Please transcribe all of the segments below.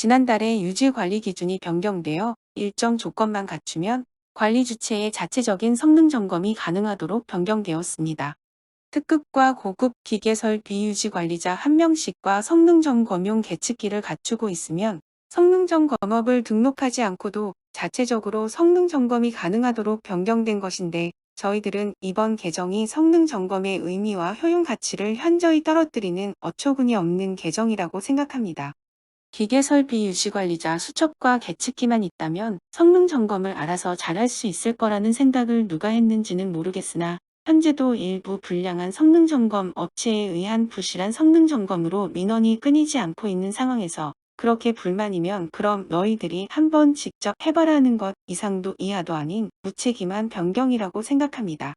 지난달에 유지관리 기준이 변경되어 일정 조건만 갖추면 관리 주체의 자체적인 성능 점검이 가능하도록 변경되었습니다. 특급과 고급 기계설 비 유지 관리자 한 명씩과 성능 점검용 계측기를 갖추고 있으면 성능 점검업을 등록하지 않고도 자체적으로 성능 점검이 가능하도록 변경된 것인데 저희들은 이번 개정이 성능 점검의 의미와 효용 가치를 현저히 떨어뜨리는 어처구니 없는 개정이라고 생각합니다. 기계 설비 유지 관리자 수첩과 계측기만 있다면 성능 점검을 알아서 잘할 수 있을 거라는 생각을 누가 했는지는 모르겠으나 현재도 일부 불량한 성능 점검 업체에 의한 부실한 성능 점검으로 민원이 끊이지 않고 있는 상황에서 그렇게 불만이면 그럼 너희들이 한번 직접 해봐라는 것 이상도 이하도 아닌 무책임한 변경이라고 생각합니다.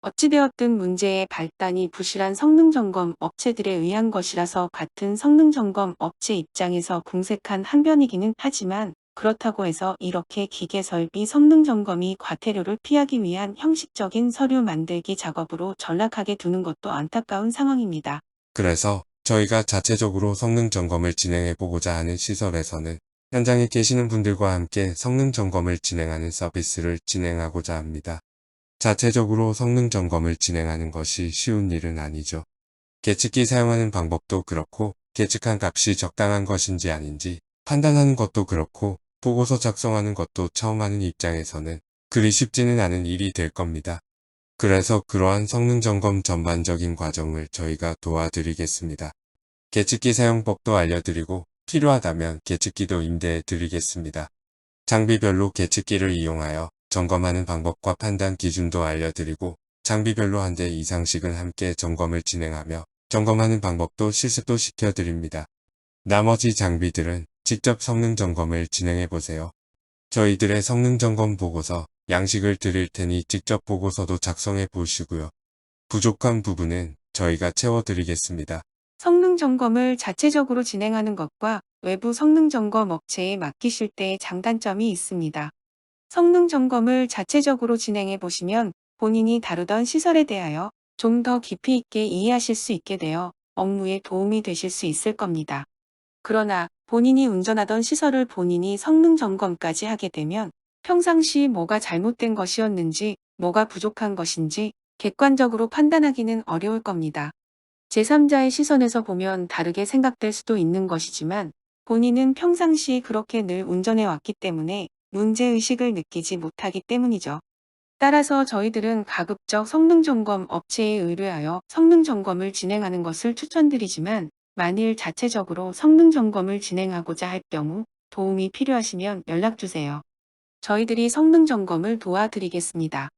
어찌되었든 문제의 발단이 부실한 성능 점검 업체들에 의한 것이라서 같은 성능 점검 업체 입장에서 궁색한 한변이기는 하지만 그렇다고 해서 이렇게 기계 설비 성능 점검이 과태료를 피하기 위한 형식적인 서류 만들기 작업으로 전락하게 두는 것도 안타까운 상황입니다. 그래서 저희가 자체적으로 성능 점검을 진행해 보고자 하는 시설에서는 현장에 계시는 분들과 함께 성능 점검을 진행하는 서비스를 진행하고자 합니다. 자체적으로 성능 점검을 진행하는 것이 쉬운 일은 아니죠. 계측기 사용하는 방법도 그렇고 계측한 값이 적당한 것인지 아닌지 판단하는 것도 그렇고 보고서 작성하는 것도 처음 하는 입장에서는 그리 쉽지는 않은 일이 될 겁니다. 그래서 그러한 성능 점검 전반적인 과정을 저희가 도와드리겠습니다. 계측기 사용법도 알려드리고 필요하다면 계측기도 임대해 드리겠습니다. 장비별로 계측기를 이용하여 점검하는 방법과 판단 기준도 알려드리고 장비별로 한 대 이상씩은 함께 점검을 진행하며 점검하는 방법도 실습도 시켜드립니다. 나머지 장비들은 직접 성능 점검을 진행해 보세요. 저희들의 성능 점검 보고서 양식을 드릴 테니 직접 보고서도 작성해 보시고요. 부족한 부분은 저희가 채워드리겠습니다. 성능 점검을 자체적으로 진행하는 것과 외부 성능 점검 업체에 맡기실 때의 장단점이 있습니다. 성능 점검을 자체적으로 진행해 보시면 본인이 다루던 시설에 대하여 좀 더 깊이 있게 이해하실 수 있게 되어 업무에 도움이 되실 수 있을 겁니다. 그러나 본인이 운전하던 시설을 본인이 성능 점검까지 하게 되면 평상시 뭐가 잘못된 것이었는지 뭐가 부족한 것인지 객관적으로 판단하기는 어려울 겁니다. 제3자의 시선에서 보면 다르게 생각될 수도 있는 것이지만 본인은 평상시 그렇게 늘 운전해 왔기 때문에 문제의식을 느끼지 못하기 때문이죠. 따라서 저희들은 가급적 성능 점검 업체에 의뢰하여 성능 점검을 진행하는 것을 추천드리지만 만일 자체적으로 성능 점검을 진행하고자 할 경우 도움이 필요하시면 연락주세요. 저희들이 성능 점검을 도와드리겠습니다.